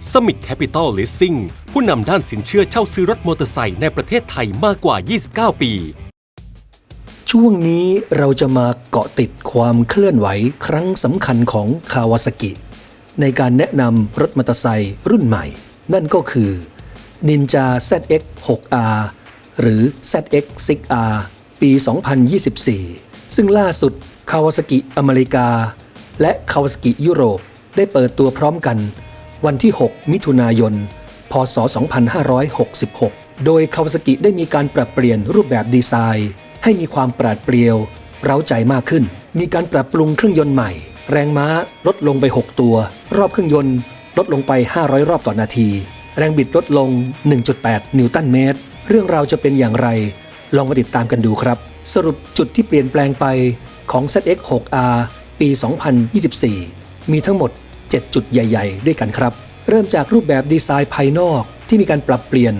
Summit Capital Leasing ผู้นำด้านสินเชื่อเช่าซื้อรถมอเตอร์ไซค์ในประเทศไทยมากกว่า 29 ปี ช่วงนี้เราจะมาเกาะติดความเคลื่อนไหวครั้งสำคัญของคาวาซากิ ในการแนะนำรถมอเตอร์ไซค์รุ่นใหม่ นั่นก็คือ Ninja ZX 6R หรือ ZX 6R ปี 2024 ซึ่งล่าสุดคาวาซากิอเมริกา และคาวาซากิยุโรปได้เปิดตัวพร้อมกัน วันที่ 6 มิถุนายน พศ 2566 โดยคาวาซากิได้มีการปรับเปลี่ยนรูปแบบดีไซน์ ให้มีความปราดเปรียว เร้าใจมากขึ้น มีการปรับปรุงเครื่องยนต์ใหม่ แรงม้าลดลงไป 6 ตัว รอบเครื่องยนต์ลดลงไป 500 รอบต่อนาที แรงบิดลดลง 1.8 นิวตันเมตร เรื่องราวจะเป็นอย่างไร ลองมาติดตามกันดูครับ สรุปจุดที่เปลี่ยนแปลงไปของ ZX 6R ปี 2024 มีทั้งหมด 7 จุดใหญ่ ๆ ด้วยกันครับ เริ่มจากรูปแบบดีไซน์ภายนอกที่มีการปรับเปลี่ยน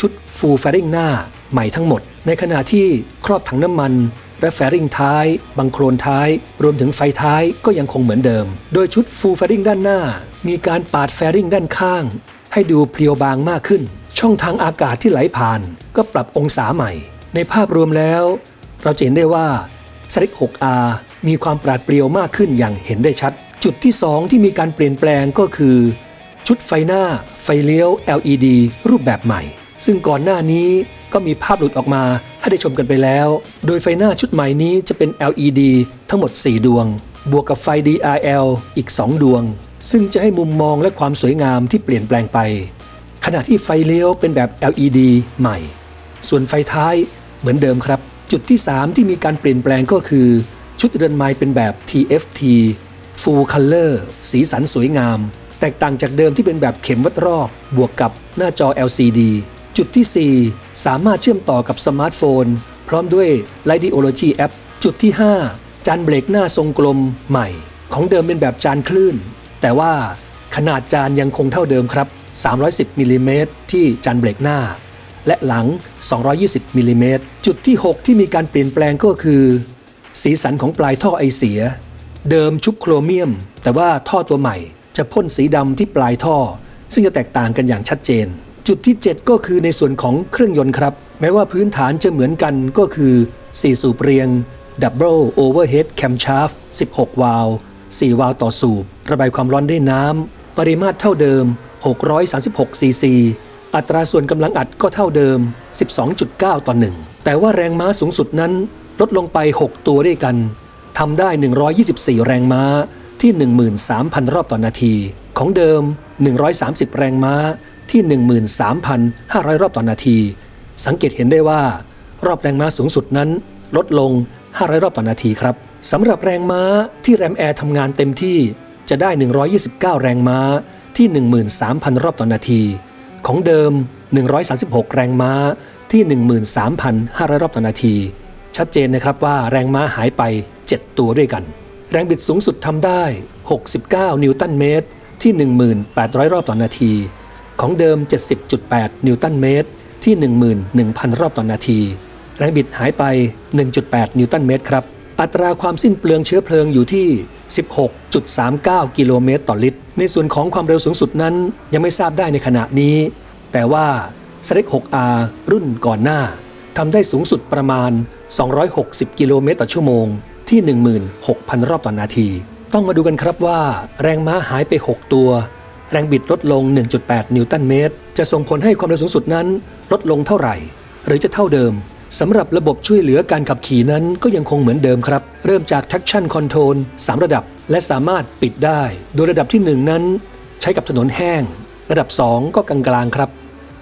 ชุดฟูลแฟริงหน้าใหม่ทั้งหมด ในขณะที่ครอบถังน้ำมัน และแฟริงท้าย บังโครนท้าย รวมถึงไฟท้ายก็ยังคงเหมือนเดิม โดยชุดฟูลแฟริงด้านหน้า มีการปาดแฟริงด้านข้าง ให้ดูเพรียวบางมากขึ้น ช่องทางอากาศที่ไหลผ่าน ก็ปรับองศาใหม่ ในภาพรวมแล้ว เราจะเห็นได้ว่าสลิก 6R มีความปราดเปรียวมากขึ้นอย่างเห็นได้ชัด จุดที่ 2 ที่มีการเปลี่ยนแปลงก็คือ ชุดไฟหน้าไฟเลี้ยว LED รูปแบบใหม่ ซึ่งก่อนหน้านี้ก็มีภาพหลุดออกมาให้ได้ชมกันไปแล้ว โดยไฟหน้าชุดใหม่นี้จะเป็น LED ทั้งหมด 4 ดวง บวกกับไฟ DRL อีก 2 ดวง ซึ่งจะให้มุมมองและความสวยงามที่เปลี่ยนแปลงไป ขณะที่ไฟเลี้ยวเป็นแบบ LED ใหม่ ส่วนไฟท้ายเหมือนเดิมครับ จุดที่ 3 ที่มีการเปลี่ยนแปลงก็คือ ชุดเรือนไม้เป็นแบบ TFT Full Color สีสันสวยงาม แตกต่างจากเดิมที่เป็นแบบเข็มวัดรอบบวกกับหน้าจอ LCD จุดที่ 4 สามารถเชื่อมต่อกับสมาร์ทโฟน พร้อมด้วย Lightiology App จุดที่ 5 จานเบรกหน้าทรงกลมใหม่ ของเดิมเป็นแบบจานคลื่น แต่ว่าขนาดจานยังคงเท่าเดิมครับ 310มิลลิเมตรที่จานเบรกหน้า และหลัง 220มิลลิเมตรจุดที่ 6 ที่มีการเปลี่ยนแปลงก็คือ สีสันของปลายท่อไอเสีย เดิมชุบโครเมียม แต่ว่าท่อตัวใหม่ จะพ่นสีดำที่ปลายท่อ ซึ่งจะแตกต่างกันอย่างชัดเจน จุดที่ 7 ก็คือในส่วนของเครื่องยนต์ครับ แม้ว่าพื้นฐานจะเหมือนกันก็คือ 4 สูบเรียง Double Overhead Camshaft 16 วาล์ว4วาล์วต่อสูบ ระบายความร้อนด้วยน้ำปริมาตรเท่าเดิม 636 ซีซี อัตราส่วนกำลังอัดก็เท่าเดิม 12.9 ต่อ 1 แต่ว่าแรงม้าสูงสุดนั้นลดลงไป 6 ตัวด้วยกัน ทำได้ 124 แรงม้าที่ 13,000 รอบต่อนนาที ของเดิม 130 แรงม้าที่ 13,500 รอบต่อนนาที สังเกตเห็นได้ว่า รอบแรงม้าสูงสุดนั้น ลดลง 500 รอบต่อนนาทีครับสำหรับแรงม้าที่แรมแอร์ทำงานเต็มที่จะได้ 129 แรงม้าที่ 13,000 รอบต่อนนาที ของเดิม 136 แรงม้าที่ 13,500 รอบต่อนาที ชัดเจนนะครับว่าแรงม้าหายไป 7 ตัวด้วยกัน แรงบิดสูงสุดทำได้ 69 นิวตันเมตร ที่ 1,800 รอบต่อนาที ของเดิม 70.8 นิวตันเมตร ที่ 11,000 รอบต่อนาที แรงบิดหายไป 1.8 นิวตันเมตรครับ อัตราความสิ้นเปลืองเชื้อเพลิงอยู่ที่ 16.39 กิโลเมตรต่อลิตร ในส่วนของความเร็วสูงสุดนั้นยังไม่ทราบได้ในขณะนี้ แต่ว่า s l e c 6R รุ่นก่อนหน้าทำได้สูงสุดประมาณ 260 กิโลเมตรต่อชั่วโมง ที่ 16,000 รอบต่อนนาที ต้องมาดูกันครับว่า แรงม้าหายไป 6 ตัว แรงบิดลดลง 1.8 นิวตันเมตร จะส่งผลให้ความเร็วสูงสุดนั้น ลดลงเท่าไหร่ หรือจะเท่าเดิมสำหรับระบบช่วยเหลือการขับขี่นั้นก็ยังคงเหมือนเดิมครับ เริ่มจาก traction control 3 ระดับ และสามารถปิดได้ โดยระดับที่ 1 นั้น ใช้กับถนนแห้ง ระดับ 2 ก็กลางๆครับ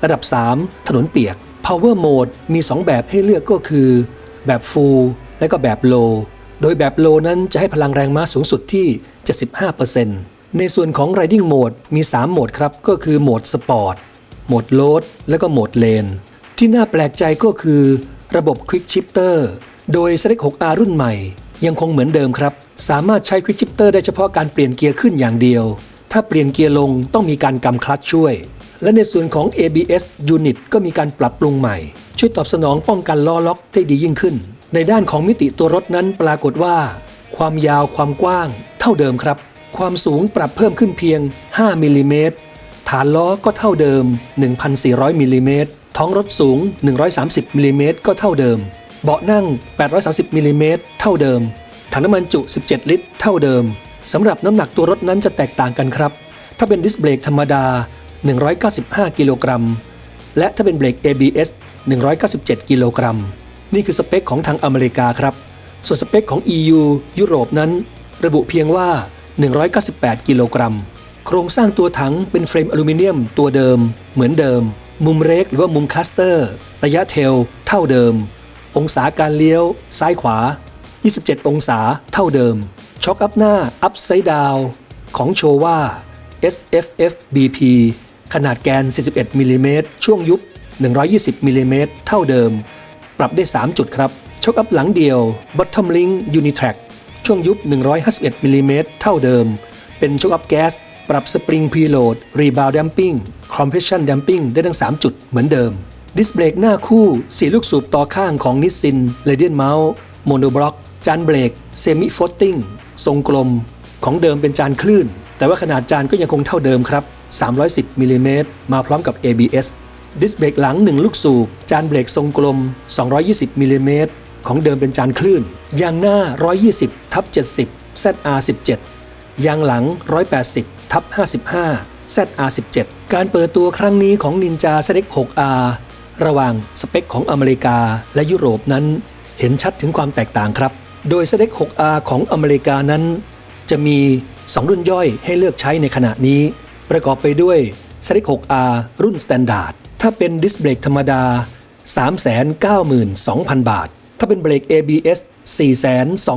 ระดับ 3 ถนนเปียก power mode มี 2 แบบให้เลือกก็คือ แบบ full และก็แบบ low โดยแบบ low นั้นจะให้พลังแรงม้าสูงสุดที่ 75%ในส่วนของ riding mode มี 3 โหมดครับ ก็คือโหมด sport โหมด load และก็โหมด lane ที่น่าแปลกใจก็คือ ระบบ Quick Shifter โดย s e l e c 6R รุ่นใหม่ ยังคงเหมือนเดิมครับ สามารถใช้ Quick Shifter ได้เฉพาะการเปลี่ยนเกียร์ขึ้นอย่างเดียว ถ้าเปลี่ยนเกียร์ลงต้องมีการกำคลัตช์ช่วย และในส่วนของ ABS Unit ก็มีการปรับปรุงใหม่ ช่วยตอบสนองป้องกันล้อล็อกได้ดียิ่งขึ้น ในด้านของมิติตัวรถนั้นปรากฏว่า ความยาวความกว้าง เท่าเดิมครับ ความสูงปรับเพิ่มขึ้นเพียง 5มิลลิเมตรฐานล้อก็เท่าเดิม 1,400มิลลิเมตรท้องรถสูง 130มิลลิเมตรก็เท่าเดิม เบาะนั่ง 830มิลลิเมตรเท่าเดิม ถังน้ำมันจุ 17 ลิตร เท่าเดิมสำหรับน้ำหนักตัวรถนั้นจะแตกต่างกันครับ ถ้าเป็นดิสเบรกธรรมดา 195 กิโลกรัม และถ้าเป็นเบรก ABS 197 กิโลกรัม นี่คือสเปคของทางอเมริกาครับ ส่วนสเปคของ EU ยุโรปนั้น ระบุเพียงว่า 198 กิโลกรัม โครงสร้างตัวถังเป็นเฟรมอลูมิเนียมตัวเดิม เหมือนเดิม มุมเรกหรือว่ามุมคัสเตอร์ ระยะเทล เท่าเดิม องศาการเลี้ยว ซ้ายขวา 27 องศาเท่าเดิม ช็อคอัพหน้าอัพไซด์ดาวของโชว่า SFF BP ขนาดแกน 41มิลลิเมตรช่วงยุบ 120มิลลิเมตรเท่าเดิม ปรับได้ 3 จุดครับช็อคอัพหลังเดียว Bottom Link Unitrack ช่วงยุบ 151มิลลิเมตรเท่าเดิม เป็นช็อคอัพแก๊สปรับสปริงพีโหลด Rebound Damping Compression Damping ได้ทั้ง 3 จุดเหมือนเดิม ดิสเบรกหน้าคู่ 4 ลูกสูบต่อข้างของนิสซิน r a d i a n Mount Monoblock จานเบรก Semi Floating ทรงกลม ของเดิมเป็นจานคลื่น แต่ว่าขนาดจานก็ยังคงเท่าเดิมครับ 310มิลลิเมตรมาพร้อมกับ ABS ดิสเบรกหลัง 1 ลูกสูบ จานเบรกทรงกลม 220มิลลิเมตรของเดิมเป็นจานคลื่น ยางหน้า 120ทับ70 ZR17 ยางหลัง 180ทับ55 ZR17 การเปิดตัวครั้งนี้ของ Ninja ZX 6R ระหว่างสเปคของอเมริกาและยุโรปนั้น เห็นชัดถึงความแตกต่างครับ โดย ZX 6R ของอเมริกานั้น จะมี 2 รุ่นย่อยให้เลือกใช้ในขณะนี้ ประกอบไปด้วย ZX 6R รุ่น Standard ถ้าเป็นดิสเบรกธรรมดา 392,000 บาท ถ้าเป็นเบรก ABS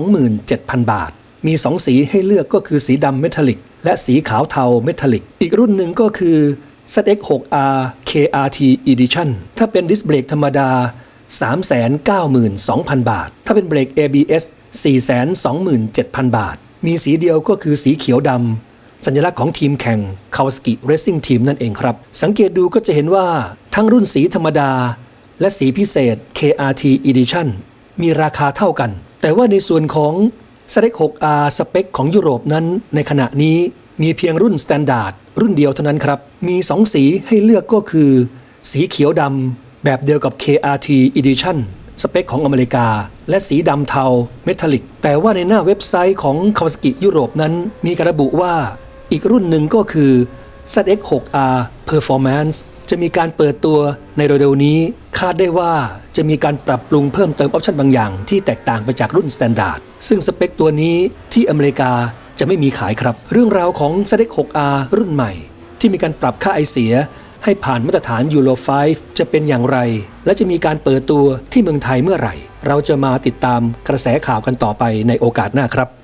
427,000 บาท มี 2 สีให้เลือกก็คือสีดำเมทัลลิก และสีขาวเทาเมทัลลิก อีกรุ่นหนึ่งก็คือ ZX 6R KRT Edition ถ้าเป็นดิสเบรกธรรมดา 392,000 บาท ถ้าเป็นเบรก ABS 427,000 บาท มีสีเดียวก็คือสีเขียวดำ สัญลักษณ์ของทีมแข่ง Kawasaki Racing Team นั่นเองครับ สังเกตดูก็จะเห็นว่าทั้งรุ่นสีธรรมดา และสีพิเศษ KRT Edition มีราคาเท่ากัน แต่ว่าในส่วนของ s r x 6R สเปคของยุโรปนั้น ในขณะนี้มีเพียงรุ่น Standard รุ่นเดียวเท่านั้นครับ มี 2 สีให้เลือกก็คือ สีเขียวดำแบบเดียวกับ KRT Edition สเปคของอเมริกา และสีดำเทาเมทัลลิก แต่ว่าในหน้าเว็บไซต์ของ Kawasaki ยุโรปนั้น มีการระบุว่า อีกรุ่นหนึ่งก็คือ ZX 6R Performance จะมีการเปิดตัวในเร็วๆนี้ คาดได้ว่าจะมีการปรับปรุงเพิ่มเติมออปชันบางอย่าง ที่แตกต่างไปจากรุ่น Standard ซึ่งสเปคตัวนี้ที่อเมริกาจะไม่มีขายครับ เรื่องราวของ ZX 6R รุ่นใหม่ ที่มีการปรับค่าไอเสีย ให้ผ่านมาตรฐาน Euro 5จะเป็นอย่างไร และจะมีการเปิดตัวที่เมืองไทยเมื่อไหร่ เราจะมาติดตามกระแสข่าวกันต่อไปในโอกาสหน้าครับ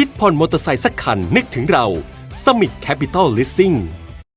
คิดผ่อนมอเตอร์ไซค์สักคันนึกถึงเรา Summit Capital Leasing